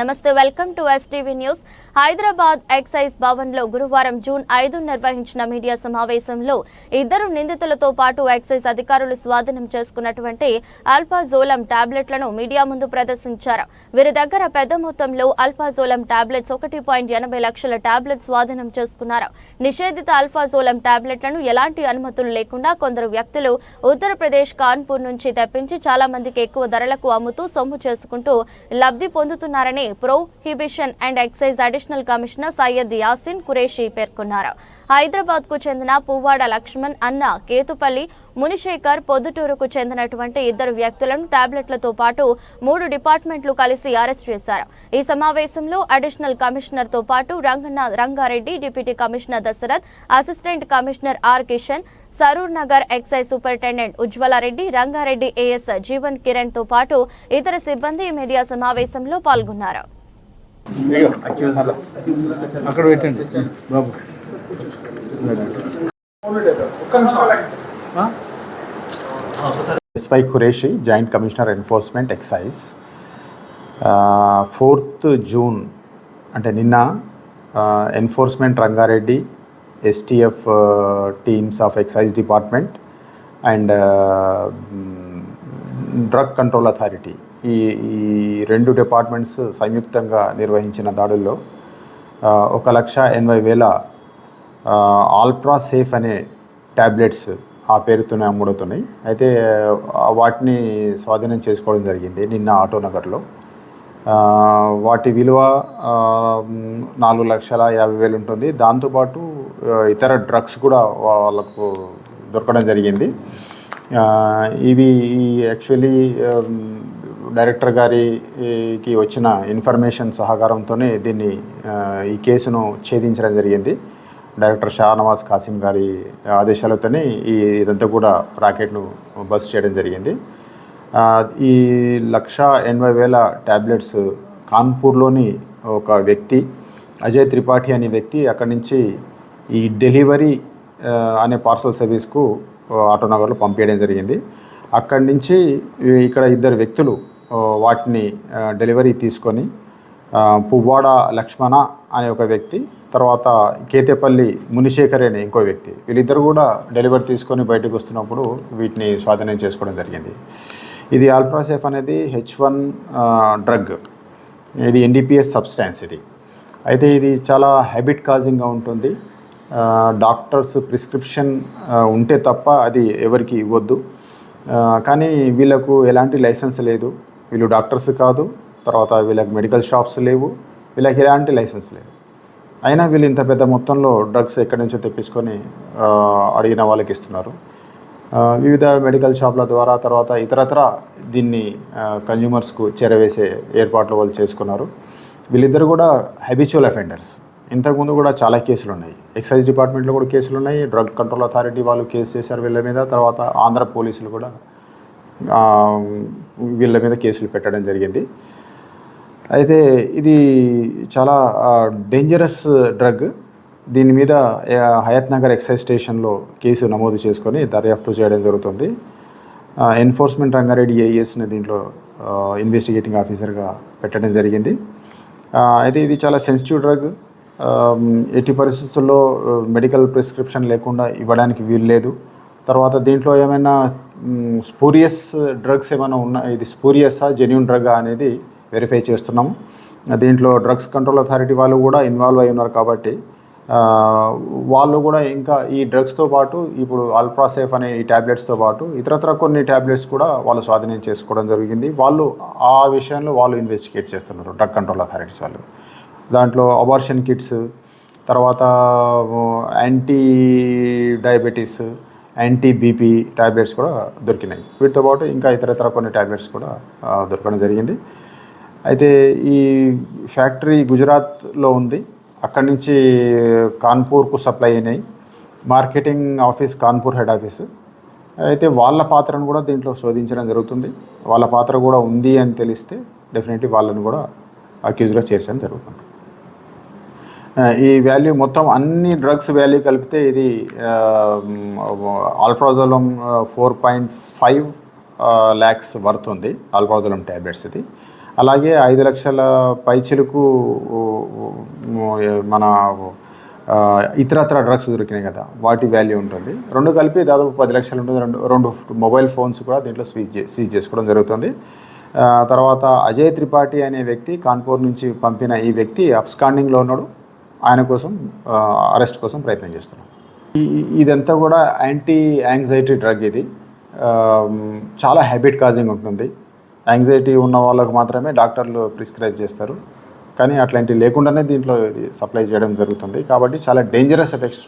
నమస్తే welcome to STV news Hyderabad excise భవన్లో గురువారం జూన్ ఐదు నిర్వహించిన మీడియా సమావేశంలో ఇద్దరు నిందితులతో పాటు ఎక్సైజ్ అధికారులు స్వాధీనం చేసుకున్నటువంటి అల్పాజోలం టాబ్లెట్లను మీడియా ముందు ప్రదర్శించారు. వీరి దగ్గర పెద్ద మొత్తంలో అల్పాజోలం టాబ్లెట్స్ ఒకటి పాయింట్ ఎనభై లక్షల టాబ్లెట్స్ స్వాధీనం చేసుకున్నారు. నిషేధిత అల్ఫాజోలం టాబ్లెట్లను ఎలాంటి అనుమతులు లేకుండా కొందరు వ్యక్తులు ఉత్తరప్రదేశ్ కాన్పూర్ నుంచి తెప్పించి చాలా మందికి ఎక్కువ ధరలకు అమ్ముతూ సొమ్ము చేసుకుంటూ లబ్ధి పొందుతున్నారని prohibition and excise additional commissioner Syed Yasin Qureshi పేర్కొన్నారు. హైదరాబాద్కు చెందిన పువ్వాడ లక్ష్మణ్ అన్న కేతుపల్లి మునిశేఖర్ పొద్దుటూరుకు చెందినటువంటి ఇద్దరు వ్యక్తులను టాబ్లెట్లతో పాటు మూడు డిపార్ట్మెంట్లు కలిసి అరెస్ట్ చేశారు. ఈ సమావేశంలో అడిషనల్ కమిషనర్తో పాటు Ranganna Rangareddy deputy commissioner Dasharath assistant commissioner R Kishan Saroornagar excise superintendent Ujwala Reddy Rangareddy AS Jeevan కిరణ్తో పాటు ఇతర సిబ్బంది మీడియా సమావేశంలో పాల్గొన్నారు. ఇగో అక్కడ పెట్టండి. బాబు. ఆ? SY Qureshi joint commissioner enforcement excise fourth June అంటే నిన్న enforcement Rangareddy STF teams of excise department and drug control authority ఈ ఈ రెండు డిపార్ట్మెంట్స్ సంయుక్తంగా నిర్వహించిన దాడుల్లో uh, ఒక లక్ష ఎనభై వేల uh, ఆల్ట్రా సేఫ్ అనే ట్యాబ్లెట్స్ ఆ పేరుతోనే అమ్ముడుతున్నాయి. అయితే వాటిని స్వాధీనం చేసుకోవడం జరిగింది నిన్న ఆటోనగర్లో. నగర్లో వాటి విలువ నాలుగు లక్షల యాభై వేలు ఉంటుంది. దాంతోపాటు ఇతర డ్రగ్స్ కూడా వాళ్ళకు దొరకడం జరిగింది. ఇవి యాక్చువల్లీ డైరెక్టర్ గారికి వచ్చిన ఇన్ఫర్మేషన్ సహకారంతోనే దీన్ని ఈ కేసును ఛేదించడం జరిగింది. డైరెక్టర్ షానవాజ్ కాసిం గారి ఆదేశాలతోనే ఈ ఇదంతా కూడా రాకెట్ను బస్ చేయడం జరిగింది. ఈ లక్ష ఎనభై వేల ట్యాబ్లెట్స్ కాన్పూర్లోని ఒక వ్యక్తి అజయ్ త్రిపాఠి అనే వ్యక్తి అక్కడి నుంచి ఈ డెలివరీ అనే పార్సల్ సర్వీస్కు ఆటోనగర్లో పంపించడం జరిగింది. అక్కడి నుంచి ఇక్కడ ఇద్దరు వ్యక్తులు వాటిని డెలివరీ తీసుకొని పువ్వాడ లక్ష్మణ అనే ఒక వ్యక్తి తర్వాత కేతేపల్లి మునిశేఖర్ అనే ఇంకో వ్యక్తి. వీళ్ళిద్దరు కూడా డెలివరీ తీసుకొని బయటకు వస్తున్నప్పుడు వీటిని స్వాధీనం చేసుకోవడం జరిగింది. ఇది ఆల్ప్రాసేఫ్ అనేది హెచ్ వన్ డ్రగ్. ఇది ఎన్డీపీఎస్ సబ్స్టాన్స్ ఇది. అయితే ఇది చాలా హ్యాబిట్ కాజింగ్గా ఉంటుంది. డాక్టర్స్ ప్రిస్క్రిప్షన్ ఉంటే తప్ప అది ఎవరికి ఇవ్వద్దు. కానీ వీళ్ళకు ఎలాంటి లైసెన్స్ లేదు. వీళ్ళు డాక్టర్స్ కాదు. తర్వాత వీళ్ళకి మెడికల్ షాప్స్ లేవు. వీళ్ళకి ఎలాంటి లైసెన్స్ లేదు. అయినా వీళ్ళు ఇంత పెద్ద మొత్తంలో డ్రగ్స్ ఎక్కడి నుంచో తెప్పించుకొని అడిగిన వాళ్ళకి ఇస్తున్నారు. వివిధ మెడికల్ షాప్ల ద్వారా తర్వాత ఇతరత్ర దీన్ని కన్జ్యూమర్స్కు చేరవేసే ఏర్పాట్లు వాళ్ళు చేసుకున్నారు. వీళ్ళిద్దరు కూడా హ్యాబిచువల్ అఫెండర్స్ ఇంతకుముందు కూడా చాలా కేసులు ఉన్నాయి. ఎక్సైజ్ డిపార్ట్మెంట్లో కూడా కేసులు ఉన్నాయి. డ్రగ్ కంట్రోల్ అథారిటీ వాళ్ళు కేసు చేశారు వీళ్ళ మీద. తర్వాత ఆంధ్ర పోలీసులు కూడా వీళ్ళ మీద కేసులు పెట్టడం జరిగింది. అయితే ఇది చాలా డేంజరస్ డ్రగ్ దీని మీద హయత్ నగర్ ఎక్సైజ్ స్టేషన్లో కేసు నమోదు చేసుకొని దర్యాప్తు చేయడం జరుగుతుంది. ఎన్ఫోర్స్మెంట్ రంగారెడ్డి ఏఎస్ని దీంట్లో ఇన్వెస్టిగేటింగ్ ఆఫీసర్గా పెట్టడం జరిగింది. అయితే ఇది చాలా సెన్సిటివ్ డ్రగ్ ఎట్టి పరిస్థితుల్లో మెడికల్ ప్రిస్క్రిప్షన్ లేకుండా ఇవ్వడానికి వీలు లేదు. తర్వాత దీంట్లో ఏమైనా స్పూరియస్ డ్రగ్స్ ఏమైనా ఉన్నా ఇది స్పూరియసా జెన్యున్ డ్రగ్ అనేది వెరిఫై చేస్తున్నాము దీంట్లో డ్రగ్స్ కంట్రోల్ అథారిటీ వాళ్ళు కూడా ఇన్వాల్వ్ అయి ఉన్నారు కాబట్టి వాళ్ళు కూడా ఇంకా ఈ డ్రగ్స్తో పాటు ఇప్పుడు అల్ప్రాసేఫ్ అనే ఈ ట్యాబ్లెట్స్తో పాటు ఇతరత్ర కొన్ని ట్యాబ్లెట్స్ కూడా వాళ్ళు స్వాధీనం చేసుకోవడం జరిగింది. వాళ్ళు ఆ విషయంలో వాళ్ళు ఇన్వెస్టిగేట్ చేస్తున్నారు డ్రగ్ కంట్రోల్ అథారిటీస్ వాళ్ళు. దాంట్లో అబార్షన్ కిట్స్ తర్వాత anti diabetes anti BP tablets కూడా దొరికినాయి. వీటితో పాటు ఇంకా ఇతర కొన్ని ట్యాబ్లెట్స్ కూడా దొరకడం జరిగింది. అయితే ఈ ఫ్యాక్టరీ గుజరాత్లో ఉంది. అక్కడి నుంచి కాన్పూర్కు సప్లై అయినాయి. Marketing office Kanpur head office. అయితే వాళ్ళ పాత్రను కూడా దీంట్లో శోధించడం జరుగుతుంది. వాళ్ళ పాత్ర కూడా ఉంది అని తెలిస్తే డెఫినెట్లీ వాళ్ళని కూడా అక్యూజ్గా చేర్చడం జరుగుతుంది. ఈ వాల్యూ మొత్తం అన్ని డ్రగ్స్ వాల్యూ కలిపితే ఇది alprazolam four point five lakhs worth ఉంది. ఆల్ప్రాజోలం ట్యాబ్లెట్స్ ఇది. అలాగే ఐదు లక్షల పైచిలకు మన ఇతరత్ర డ్రగ్స్ దొరికినాయి కదా వాటి వాల్యూ ఉంటుంది. రెండు కలిపి దాదాపు పది లక్షలు ఉంటుంది. రెండు రెండు మొబైల్ ఫోన్స్ కూడా దీంట్లో స్వీజ్ సీజ్ చేసుకోవడం జరుగుతుంది. తర్వాత అజయ్ త్రిపాఠి అనే వ్యక్తి కాన్పూర్ నుంచి పంపిన ఈ వ్యక్తి అబ్స్కాండింగ్లో ఉన్నాడు. ఆయన కోసం అరెస్ట్ కోసం ప్రయత్నం చేస్తున్నాం. ఇదంతా కూడా యాంటీ యాంగ్జైటీ డ్రగ్ ఇది చాలా హ్యాబిట్ కాజింగ్ ఉంటుంది. యాంగ్జైటీ ఉన్న వాళ్ళకు మాత్రమే డాక్టర్లు ప్రిస్క్రైబ్ చేస్తారు. కానీ అట్లాంటివి లేకుండానే దీంట్లో ఇది సప్లై చేయడం జరుగుతుంది. కాబట్టి చాలా డేంజరస్ ఎఫెక్ట్స్